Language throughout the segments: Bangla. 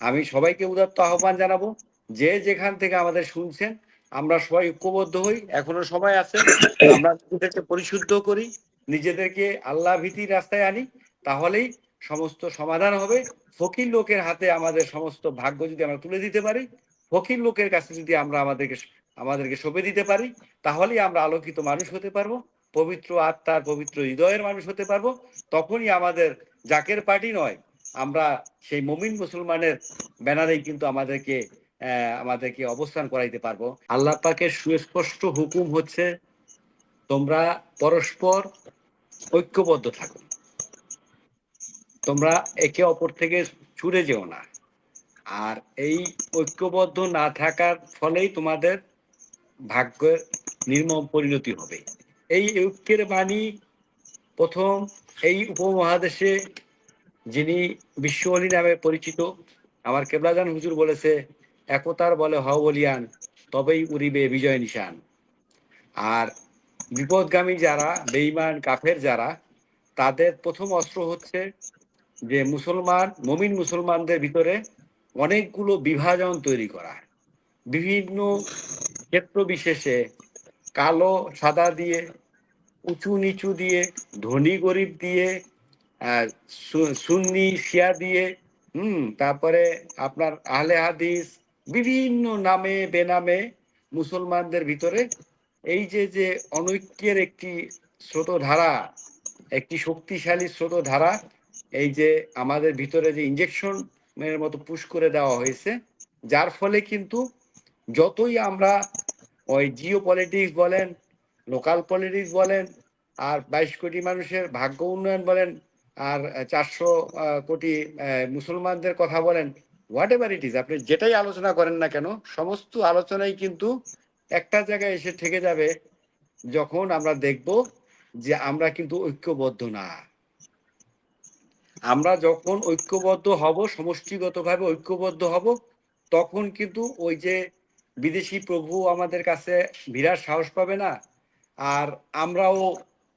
আমি সবাইকে উদাত্ত আহ্বান জানাব, যে যেখান থেকে আমাদের শুনছেন, আমরা সবাই ঐক্যবদ্ধ হই, এখনও সময় আছে আমরা নিজেদেরকে পরিশুদ্ধ করি, নিজেদেরকে আল্লাহ ভীতির রাস্তায় আনি, তাহলেই সমস্ত সমাধান হবে। ফকির লোকের হাতে আমাদের সমস্ত ভাগ্য যদি আমরা তুলে দিতে পারি, ফকির লোকের কাছে যদি আমরা আমাদেরকে আমাদেরকে সঁপে দিতে পারি, তাহলেই আমরা আলোকিত মানুষ হতে পারব, পবিত্র আত্মার পবিত্র হৃদয়ের মানুষ হতে পারব, তখনই আমাদের জাকের পার্টি নয় আমরা সেই মমিন মুসলমানের ব্যানারেই কিন্তু আমাদেরকে আমাদেরকে অবস্থান করাইতে পারব। আল্লাহ পাকের সুস্পষ্ট হুকুম হচ্ছে, তোমরা পরস্পর ঐক্যবদ্ধ থাকো। তোমরা একে অপর থেকে ছুড়ে যেও না। আর এই ঐক্যবদ্ধ না থাকার ফলেই তোমাদের ভাগ্যের নির্মম পরিণতি হবে। এই ঐক্যের বাণী প্রথম এই উপমহাদেশে যিনি বিশ্বলি নামে পরিচিত, আমার কেবলাজান হুজুর বলেছে, একতার বলে হও বলিয়ান, তবেই উড়িবে বিজয় নিশান। আর বিপদগামী যারা, বেঈমান, কাফের যারা, তাদের প্রথম অস্ত্র হচ্ছে যে মুসলমান, মমিন মুসলমানদের ভিতরে অনেকগুলো বিভাজন তৈরি করা। বিভিন্ন ক্ষেত্র বিশেষে কালো, সাদা দিয়ে, উঁচু নিচু দিয়ে, ধনী গরিব দিয়ে সুন্নি শিয়া দিয়ে হুম, তারপরে আপনার আহলে হাদিস, বিভিন্ন নামে, বেনামে মুসলমানদের ভিতরে এই যে যে অনৈক্যের একটি স্রোতধারা, একটি শক্তিশালী স্রোতধারা, এই যে আমাদের ভিতরে যে ইঞ্জেকশনের মতো পুশ করে দেওয়া হয়েছে, যার ফলে কিন্তু যতই আমরা ওই জিও পলিটিক্স বলেন লোকাল পলিটিক্স বলেন, আর বাইশ কোটি মানুষের ভাগ্য উন্নয়ন বলেন আর চারশো কোটি মুসলমানদের কথা বলেন হোয়াট এভার ইট ইজ আপনি যেটাই আলোচনা করেন না কেন, সমস্ত আলোচনাই কিন্তু একটা জায়গায় এসে থেকে যাবে যখন আমরা দেখব যে আমরা কিন্তু ঐক্যবদ্ধ না। আমরা যখন ঐক্যবদ্ধ হব, সমষ্টিগতভাবে ঐক্যবদ্ধ হব, তখন কিন্তু ওই যে বিদেশি প্রভু আমাদের কাছে বিরাট সাহস পাবে না। আর আমরাও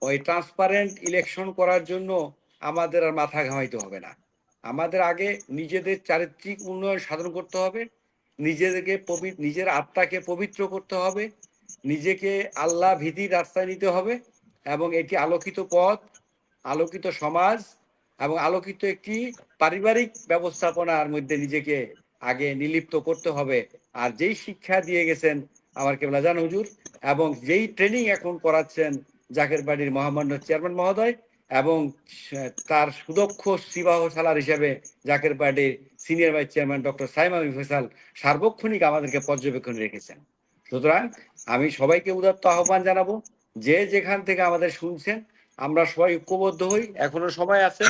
ওই ট্রান্সপারেন্ট ইলেকশন করার জন্য আমাদের আর মাথা ঘামাইতে হবে না। আমাদের আগে নিজেদের চারিত্রিক উন্নয়ন সাধন করতে হবে। নিজেদেরকে পবি- নিজের আত্মাকে পবিত্র করতে হবে। নিজেকে আল্লাহ ভীতির রাস্তায় নিতে হবে এবং এটি আলোকিত পথ, আলোকিত সমাজ এবং আলোকিত একটি পারিবারিক ব্যবস্থাপনার মধ্যে নিজেকে আগে নিলিপ্ত করতে হবে। আর যেই শিক্ষা দিয়ে গেছেন আমার কেবলাজান হুজুর এবং যেই ট্রেনিং এখন করাচ্ছেন জাকের বাড়ির মহামান্য চেয়ারম্যান মহোদয় এবং তার সুদক্ষ সিবাহ সালার হিসেবে জাকের পার্টির senior vice chairman doctor Saim Faisal সার্বক্ষণিক আমাদেরকে পর্যবেক্ষণ রেখেছেন। সুতরাং আমি সবাইকে উদাত্ত আহ্বান জানাব, যে যেখান থেকে আমাদের শুনছেন, আমরা সবাই ঐক্যবদ্ধ হই, এখনও সময় আছে,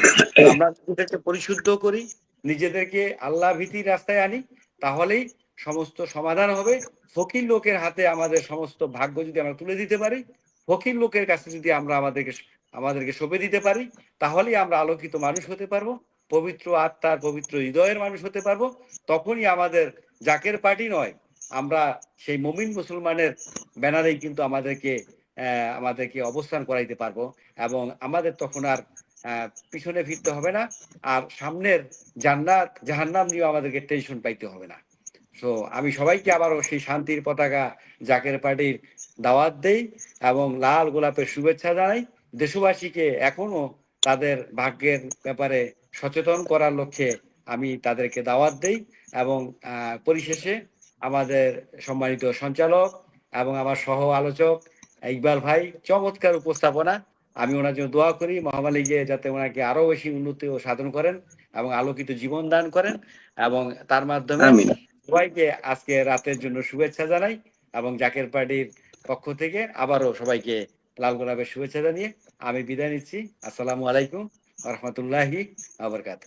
আমরা নিজেদেরকে পরিশুদ্ধ করি, নিজেদেরকে আল্লাহ ভীতির রাস্তায় আনি, তাহলেই সমস্ত সমাধান হবে। ফকির লোকের হাতে আমাদের সমস্ত ভাগ্য যদি আমরা তুলে দিতে পারি, ফকির লোকের কাছে যদি আমরা আমাদেরকে আমাদেরকে সঁপে দিতে পারি, তাহলেই আমরা আলোকিত মানুষ হতে পারব, পবিত্র আত্মার পবিত্র হৃদয়ের মানুষ হতে পারব। তখনই আমাদের জাকের পার্টি নয়, আমরা সেই মমিন মুসলমানের ব্যানারেই কিন্তু আমাদেরকে আমাদেরকে অবস্থান করাইতে পারব এবং আমাদের তখন আর পিছনে ফিরতে হবে না, আর সামনের জান্নাত, জাহান্নাম নিয়েও আমাদেরকে টেনশন পাইতে হবে না। তো আমি সবাইকে আবারও সেই শান্তির পতাকা জাকের পার্টির দাওয়াত দেই এবং লাল গোলাপের শুভেচ্ছা জানাই। দেশবাসীকে এখনও তাদের ভাগ্যের ব্যাপারে সচেতন করার লক্ষ্যে আমি তাদেরকে দাওয়াত দেই এবং পরিশেষে আমাদের সম্মানিত সঞ্চালক এবং আমার সহ আলোচক ইকবাল ভাই চমৎকার উপস্থাপনা। আমি ওনার জন্য দোয়া করি মহামালিকে যাতে ওনাকে আরও বেশি উন্নতি ও সাধন করেন এবং আলোকিত জীবন দান করেন এবং তার মাধ্যমে সবাইকে আজকে রাতের জন্য শুভেচ্ছা জানাই এবং জাকের পার্টির পক্ষ থেকে আবারও সবাইকে লাল গোলাপের শুভেচ্ছা জানিয়ে আমি বিদায় নিচ্ছি। আসসালামু আলাইকুম রহমতুল্লাহি আবরকাত